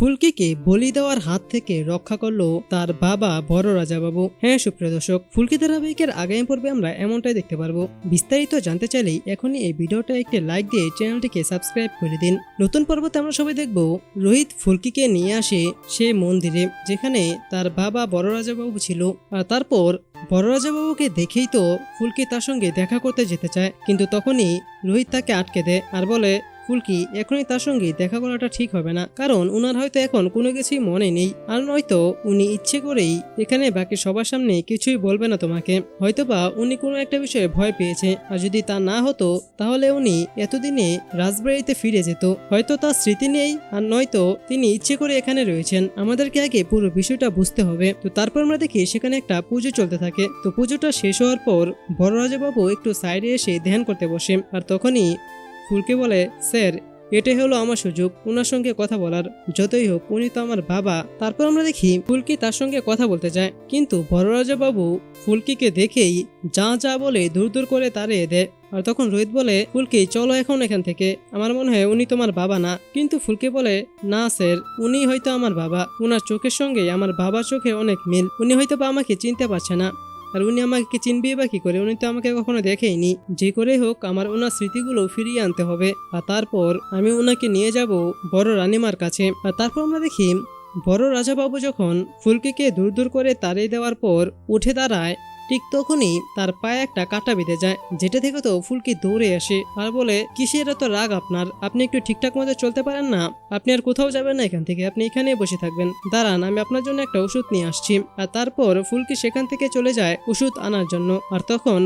ফুলকিকে বলি দেওয়ার হাত থেকে রক্ষা করল তার বাবা বড় রাজাবাবু। হ্যাঁ সুপ্রিয় দর্শক, ফুলকি ধারাবাহিকের আগামী পর্বে আমরা এমনটাই দেখতে পারব। বিস্তারিত জানতে চাইলেই এখনই এই ভিডিওটা একটি লাইক দিয়ে চ্যানেলটিকে সাবস্ক্রাইব করে দিন। নতুন পর্বতে আমরা সবাই দেখব রোহিত ফুলকিকে নিয়ে আসে সে মন্দিরে, যেখানে তার বাবা বড় রাজাবাবু ছিল। আর তারপর বড় রাজাবাবুকে দেখেই তো ফুলকি তার সঙ্গে দেখা করতে যেতে চায়। কিন্তু তখনই রোহিত তাকে আটকে দেয় আর বলে ফুলকি এখনই তার সঙ্গে দেখা করাটা ঠিক হবে না। কারণ উনার হয়তো এখন কোনো কিছুই মনে নেই। আর নয়তো উনি ইচ্ছে করেই এখানে বাকি সবার সামনে কিছুই বলবে না তোমাকে। হয়তোবা উনি কোনো একটা বিষয়ে ভয় পেয়েছে। আর যদি তা না হতো, তাহলে উনি এতদিনে রাজবাড়িতে ফিরে যেত। হয়তো তার স্মৃতি নেই, আর নয়তো তিনি ইচ্ছে করে এখানে রয়েছেন। আমাদেরকে আগে পুরো বিষয়টা বুঝতে হবে। তো তারপর আমরা দেখি সেখানে একটা পুজো চলতে থাকে। তো পুজোটা শেষ হওয়ার পর বড় রাজাবাবু একটু সাইডে এসে ধ্যান করতে বসে। আর তখনই ফুলকে বলে, স্যার, এটাই হলো আমার সুযোগ। ওনার সঙ্গে কথা বলার। যতই হোক, উনি তো আমার বাবা। তারপর আমরা দেখি ফুলকি তার সঙ্গে কথা বলতে চায় কিন্তু বড়রাজা বাবু ফুলকিকে দেখেই যা যা বলে দূর দূর করে তাড়িয়ে দেয়। আর তখন রোহিত বলে ফুলকি চলো এখন এখান থেকে। আমার মনে হয় উনি তোমার বাবা না। কিন্তু ফুলকি বলে, না, স্যার, উনি হয়তো আমার বাবা। ওনার চোখের সঙ্গে আমার বাবার চোখে অনেক মিল। উনি হয়তো বা আমাকে চিনতে পারছে না। আর উনি আমাকে চিনবে বা কি করে? উনি তো আমাকে কখনো দেখেইনি। যে করে হোক, আমার ওনার স্মৃতিগুলো ফিরিয়ে আনতে হবে। আর তারপর আমি ওনাকে নিয়ে যাব বড় রানিমার কাছে। আর তারপর আমরা দেখি, বড় রাজাবাবু যখন ফুলকিকে দূর দূর করে তাড়িয়ে দেওয়ার পর উঠে দাঁড়ায় ঠিক তখনই তার পায়ে একটা কাটা বেঁধে যায়, যেটা থেকে তো ফুলকি দৌড়ে আসে আর বলে, কিসের এত রাগ আপনার? আপনি একটু ঠিকঠাক মতো চলতে পারেন না? আপনি আর কোথাও যাবেন না এখান থেকে, আপনি এখানেই বসে থাকবেন। দাঁড়ান, আমি আপনার জন্য একটা ওষুধ নিয়ে আসছি। আর তারপর ফুলকি সেখান থেকে চলে যায় ওষুধ আনার জন্য। আর তখন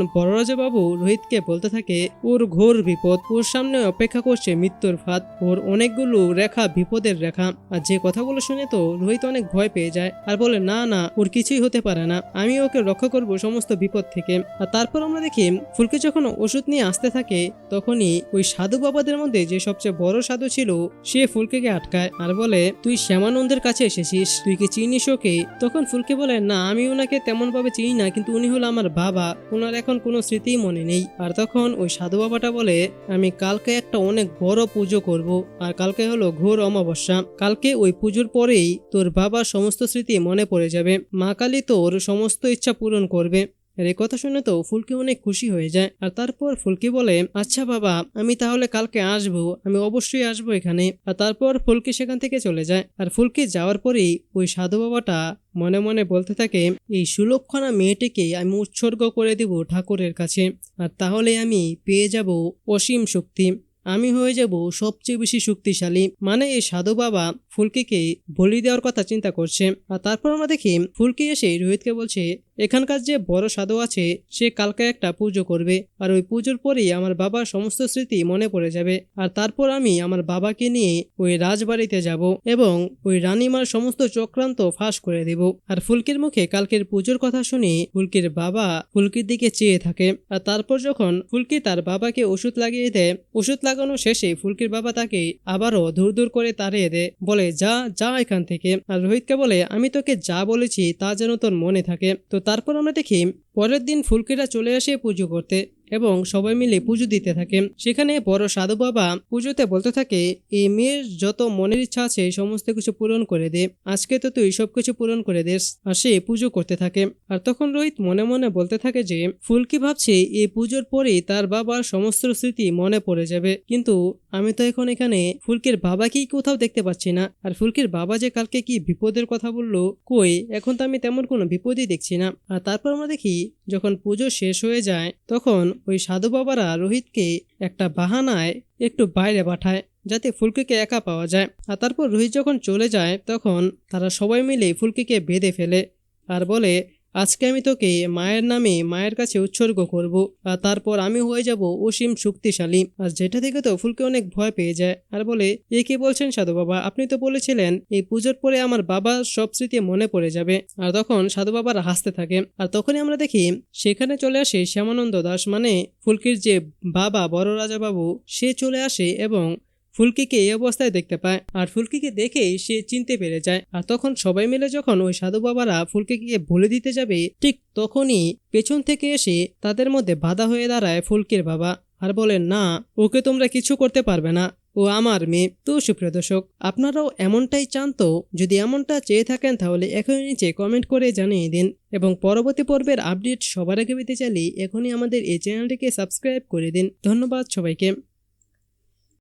বাবু রোহিতকে বলতে থাকে, ওর ঘোর বিপদ, ওর সামনে অপেক্ষা করছে মৃত্যুর ফাঁদ, ওর অনেকগুলো রেখা বিপদের রেখা। আর যে কথাগুলো শুনে তো রোহিত অনেক ভয় পেয়ে যায়। আর বলে, না না, ওর কিছুই হতে পারে না। আমি ওকে রক্ষা করব সমস্ত বিপদ থেকে। আর তারপর আমরা দেখি ফুলকে যখন ওষুধ নিয়ে আসতে থাকে, তখনই ওই সাধু বাবাদের মধ্যে যে সবচেয়ে বড় সাধু ছিল, সে ফুলকিকে আটকায় আর বলে, তুই শ্যামানন্দের কাছে এসেছিস, তুই কি চিনিস ওকে? তখন ফুলকে বলে, না, আমি ওনাকে তেমন ভাবে চিনি না, কিন্তু উনি হলো আমার বাবা ওনার এখন কোনো স্মৃতিই মনে নেই। আর তখন ওই সাধু বাবাটা বলে, আমি কালকে একটা অনেক বড় পুজো করব, আর কালকে হলো ঘোর অমাবস্যা। কালকে ওই পুজোর পরেই তোর বাবার সমস্ত স্মৃতি মনে পড়ে যাবে। মা কালী তোর সমস্ত ইচ্ছা পূরণ করবে। আর এই কথা শুনে তো ফুলকি অনেক খুশি হয়ে যায়। আর তারপর ফুলকি বলে আচ্ছা বাবা, আমি তাহলে কালকে আসব, আমি অবশ্যই আসব এখানে। আর তারপর ফুলকি সেখান থেকে চলে যায়। আর ফুলকি যাওয়ার পরেই ওই সাধু বাবাটা মনে মনে বলতে থাকে, এই সুলক্ষণা মেয়েটিকে আমি উৎসর্গ করে দেব ঠাকুরের কাছে, আর তাহলে আমি পেয়ে যাব অসীম শক্তি। আমি হয়ে যাব সবচেয়ে বেশি শক্তিশালী। মানে এই সাধু বাবা ফুলকিকে বলি দেওয়ার কথা চিন্তা করছে। আর তারপর আমরা দেখি ফুলকি এসে রোহিতকে বলছে, এখানকার যে বড় সাধু আছে, সে কালকে একটা পুজো করবে। আর ওই পুজোর পরেই আমার বাবার সমস্ত স্মৃতি মনে পড়ে যাবে। আর তারপর আমি আমার বাবাকে নিয়ে ওই রাজবাড়িতে যাব এবং ওই রানীমার সমস্ত চক্রান্ত ফাঁস করে দেব। আর ফুলকির মুখে কালকের পুজোর কথা শুনে ফুলকির বাবা ফুলকির দিকে চেয়ে থাকে। আর তারপর যখন ফুলকি তার বাবাকে ওষুধ লাগিয়ে দেয়, ওষুধ লাগানো শেষে ফুলকির বাবা তাকে আবারও দূর দূর করে তাড়িয়ে দেয়। বলে যা যা এখান থেকে। আর রোহিতকে বলে, আমি তোকে যা বলেছি তা যেন তোর মনে থাকে। তো তারপর আমরা দেখি, পরের দিন ফুলকিরা চলে আসে পুজো করতে। এবং সবাই মিলে পুজো দিতে থাকে। সেখানে বড় সাধু বাবা পুজোতে বলতে থাকে এই মেয়ের যত মনের ইচ্ছা আছে সমস্ত কিছু পূরণ করে দে। আজকে তো তুই সবকিছু পূরণ করে দেস। আর সে পুজো করতে থাকে। আর তখন রোহিত মনে মনে বলতে থাকে যে ফুলকি ভাবছে এই পুজোর পরেই তার বাবার সমস্ত স্মৃতি মনে পড়ে যাবে। কিন্তু আমি তো এখন এখানে ফুলকির বাবাকেই কোথাও দেখতে পাচ্ছি না। আর ফুলকির বাবা যে কালকে কি বিপদের কথা বলল, কই, এখন তো আমি তেমন কোনো বিপদই দেখছি না। আর তারপর আমরা দেখি, যখন পুজো শেষ হয়ে যায়, তখন ওই সাধু বাবারা রোহিতকে একটা বাহানায় একটু বাইরে পাঠায়, যাতে ফুলকিকে একা পাওয়া যায়। আর তারপর রোহিত যখন চলে যায়, তখন তারা সবাই মিলে ফুলকিকে বেঁধে ফেলে। আর বলে আজকে আমি তোকে মায়ের নামে মায়ের কাছে উৎসর্গ করব, আর তারপর আমি হয়ে যাব অসীম শক্তিশালী। আর যেটা থেকে তো ফুলকে অনেক ভয় পেয়ে যায়, আর বলে, এ কি বলছেন সাধু বাবা? আপনি তো বলেছিলেন, এই পুজোর পরে আমার বাবা সব স্মৃতি মনে পড়ে যাবে। আর তখন সাধু বাবারা হাসতে থাকে। আর তখনই আমরা দেখি, সেখানে চলে আসে শ্যামানন্দ দাস মানে ফুলকির যে বাবা, বড় রাজা বাবু সে চলে আসে এবং ফুলকিকে এই অবস্থায় দেখতে পায়। আর ফুলকিকে দেখেই সে চিনতে পেরে যায়। আর তখন সবাই মিলে যখন ওই সাধু বাবারা ফুলকিকে বলে দিতে যাবে, ঠিক তখনই পেছন থেকে এসে তাদের মধ্যে বাধা হয়ে দাঁড়ায় ফুলকির বাবা। আর বলেন না, ওকে তোমরা কিছু করতে পারবে না। ও আমার মেয়ে। তো সুপ্রিয় দর্শক, আপনারাও এমনটাই চান তো? যদি এমনটা চেয়ে থাকেন তাহলে এখনই নিচে কমেন্ট করে জানিয়ে দিন। এবং পরবর্তী পর্বের আপডেট সবার আগে পেতে চাইলে এখনই আমাদের এই চ্যানেলটিকে সাবস্ক্রাইব করে দিন। ধন্যবাদ সবাইকে।